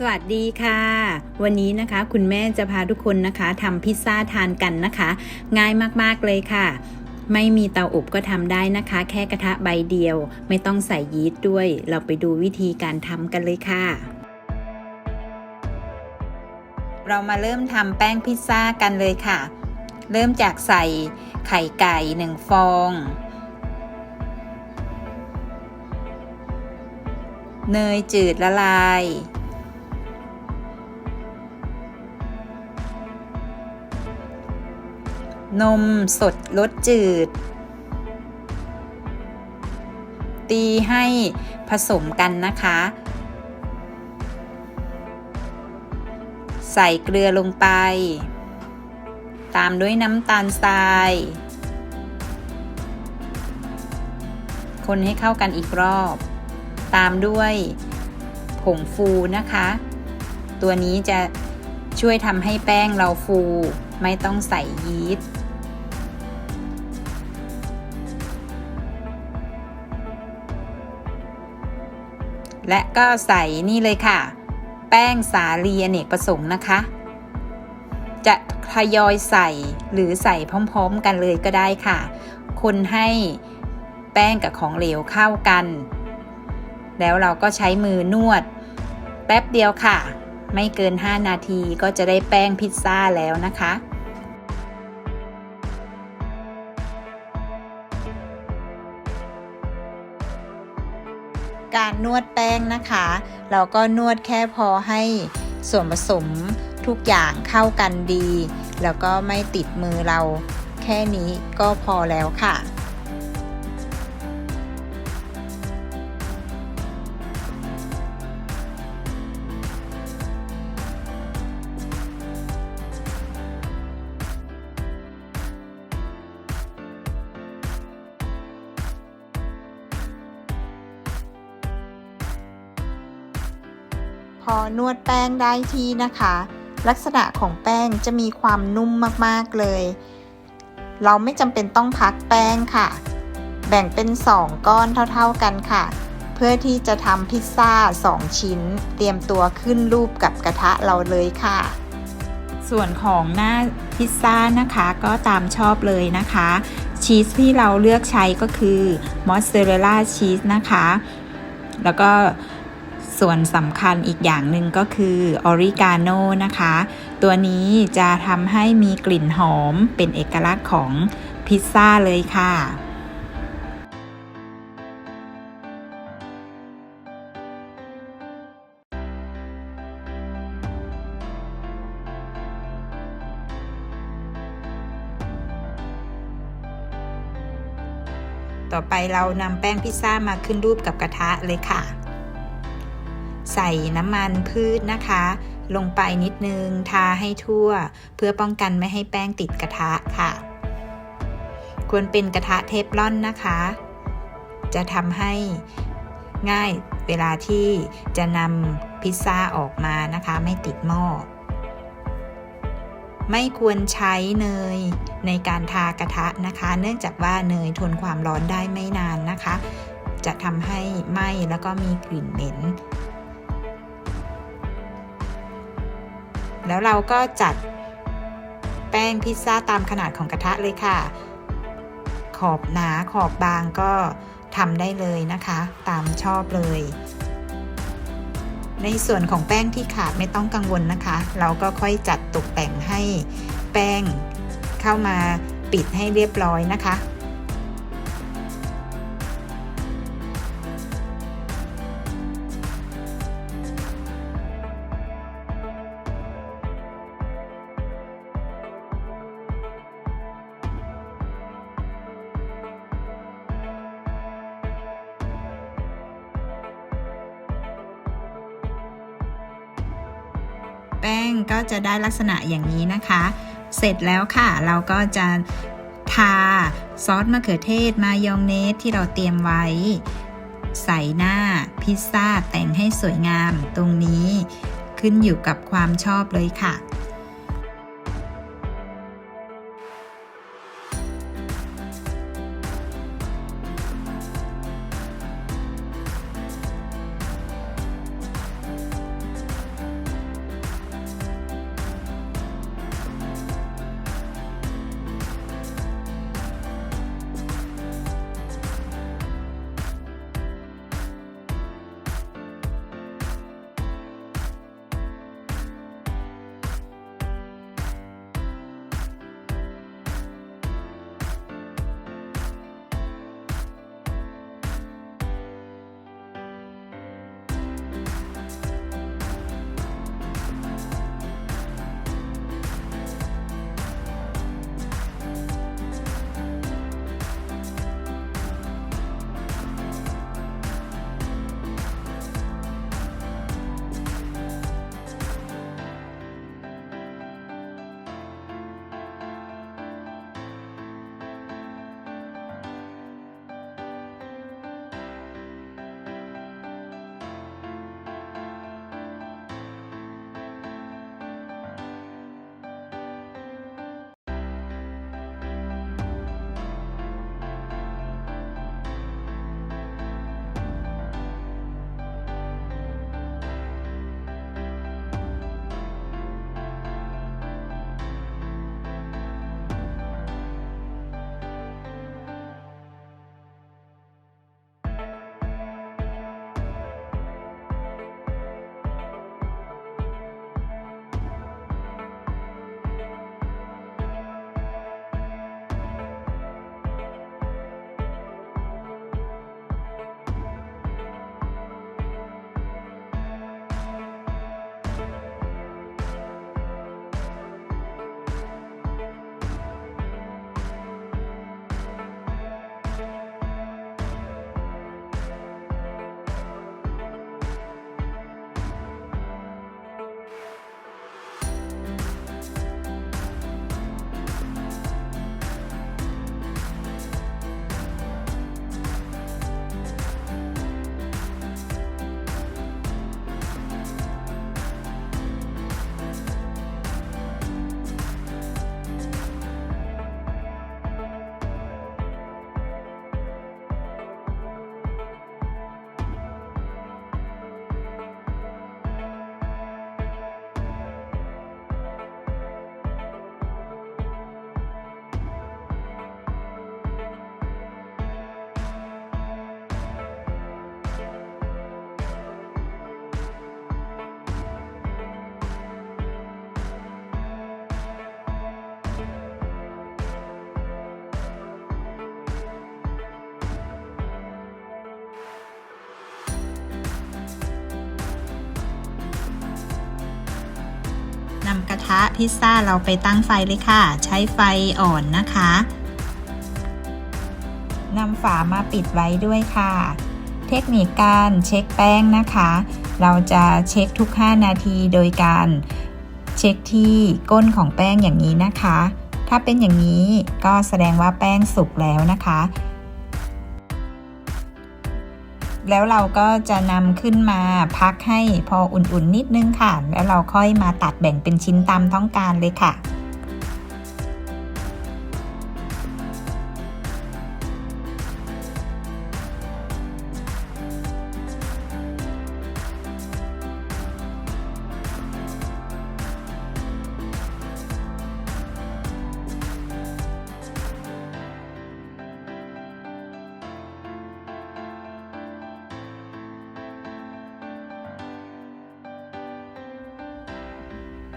สวัสดีค่ะ วันนี้นะคะคุณแม่จะพาทุกคนนะคะทำพิซซ่าทานกันนะคะ ง่ายมากๆเลยค่ะ ไม่มีเตาอบก็ทำได้นะคะ แค่กระทะใบเดียว ไม่ต้องใส่ยีสต์ด้วย เราไปดูวิธีการทำกันเลยค่ะ เรามาเริ่มทำแป้งพิซซ่ากันเลยค่ะ เริ่มจากใส่ไข่ไก่หนึ่งฟองเนยจืดละลาย นมสดรสจืด ตีให้ผสมกันนะคะ ใส่เกลือลงไป ตามด้วยน้ำตาลทราย คนให้เข้ากันอีกรอบ ตามด้วยผงฟูนะคะ ตัวนี้จะช่วยทำให้แป้งเราฟูไม่ต้องใส่ยีสต์ และก็ใส่นี่เลยค่ะ แป้งสาลีอเนกประสงค์นะคะ จะทยอยใส่หรือใส่พร้อมๆกันเลยก็ได้ค่ะ คนให้แป้งกับของเหลวเข้ากัน แล้วเราก็ใช้มือนวด แป๊บเดียวค่ะ ไม่เกิน 5 นาทีก็จะได้แป้งพิซซ่าแล้วนะคะ การนวดแป้งนะคะ เราก็นวดแค่พอให้ส่วนผสมทุกอย่างเข้ากันดี แล้วก็ไม่ติดมือเรา แค่นี้ก็พอแล้วค่ะ พอนวดแป้งได้ที่นะคะ ลักษณะของแป้งจะมีความนุ่มมากๆเลย เราไม่จำเป็นต้องพักแป้งค่ะ แบ่งเป็น 2 ก้อนเท่าๆกันค่ะ เพื่อที่จะทำพิซซ่า 2 ชิ้น เตรียมตัวขึ้นรูปกับกระทะเราเลยค่ะ ส่วนของหน้าพิซซ่านะคะก็ตามชอบเลยนะคะ ชีสที่เราเลือกใช้ก็คือมอสซาเรลล่าชีสนะคะ แล้วก็ ส่วนสำคัญอีกอย่างหนึ่งก็คือออริกาโนนะคะ ตัวนี้จะทำให้มีกลิ่นหอมเป็นเอกลักษณ์ของพิซซ่าเลยค่ะต่อไปเรานำแป้งพิซซ่ามาขึ้นรูปกับกระทะเลยค่ะ ใส่น้ำมันพืชนะคะ ลงไปนิดนึงทาให้ทั่ว เพื่อป้องกันไม่ให้แป้งติดกระทะค่ะ ควรเป็นกระทะเทฟลอนนะคะ จะทำให้ง่ายเวลาที่จะนำพิซซ่าออกมานะคะ ไม่ติดหม้อไม่ควรใช้เนยในการทากระทะนะคะ เนื่องจากว่าเนยทนความร้อนได้ไม่นานนะคะ จะทำให้ไหม้แล้วก็มีกลิ่นเหม็น แล้วเราก็จัดแป้งพิซซ่าตามขนาดของกระทะเลยค่ะ ขอบหนาขอบบางก็ทำได้เลยนะคะ ตามชอบเลย ในส่วนของแป้งที่ขาดไม่ต้องกังวลนะคะ เราก็ค่อยจัดตกแต่งให้แป้งเข้ามาปิดให้เรียบร้อยนะคะ ป้งก็จะได้ลักษณะอย่างนี้นะคะ เสร็จแล้วค่ะ เราก็จะทาซอสมะเขือเทศมายองเนสที่เราเตรียมไว้ ใส่หน้าพิซซ่าแต่งให้สวยงามตรงนี้ ขึ้นอยู่กับความชอบเลยค่ะ นำกระทะพิซซ่าเราไปตั้งไฟเลยค่ะ ใช้ไฟอ่อนนะคะนำฝามาปิดไว้ด้วยค่ะ เทคนิคการเช็คแป้งนะคะ เราจะเช็คทุก 5 นาทีโดยการเช็คที่ก้นของแป้งอย่างนี้นะคะ ถ้าเป็นอย่างนี้ก็แสดงว่าแป้งสุกแล้วนะคะ แล้วเราก็จะนำขึ้นมาพักให้พออุ่นๆนิดนึงค่ะ แล้วเราค่อยมาตัดแบ่งเป็นชิ้นตามต้องการเลยค่ะ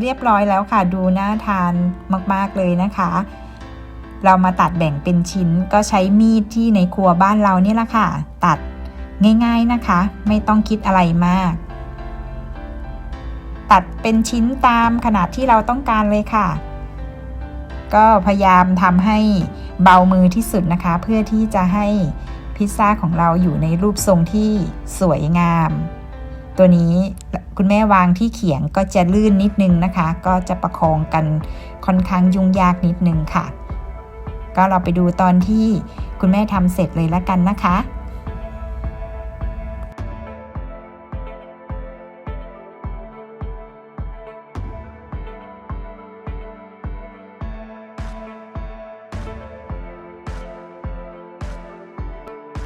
เรียบร้อยแล้วค่ะ ดูน่าทานมากๆเลยนะคะ เรามาตัดแบ่งเป็นชิ้นก็ใช้มีดที่ในครัวบ้านเราเนี่แหละค่ะ ตัดง่าย ๆนะคะ ไม่ต้องคิดอะไรมาก ตัดเป็นชิ้นตามขนาดที่เราต้องการเลยค่ะ ก็พยายามทำให้เบามือที่สุดนะคะ เพื่อที่จะให้พิซซ่าของเราอยู่ในรูปทรงที่สวยงาม ตัวนี้คุณแม่วางที่เขียงก็จะลื่นนิดนึงนะคะ ก็จะประคองกันค่อนข้างยุ่งยากนิดนึงค่ะ ก็เราไปดูตอนที่คุณแม่ทำเสร็จเลยละกันนะคะ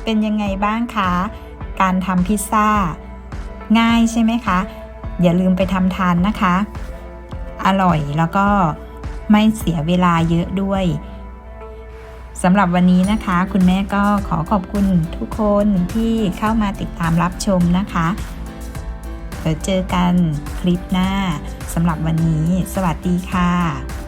เป็นยังไงบ้างคะ การทำพิซซ่า ง่ายใช่ไหมคะ อย่าลืมไปทำทานนะคะ อร่อยแล้วก็ไม่เสียเวลาเยอะด้วยสำหรับวันนี้นะคะ คุณแม่ก็ขอขอบคุณทุกคนที่เข้ามาติดตามรับชมนะคะเดี๋ยวเจอกันคลิปหน้าสำหรับวันนี้ สวัสดีค่ะ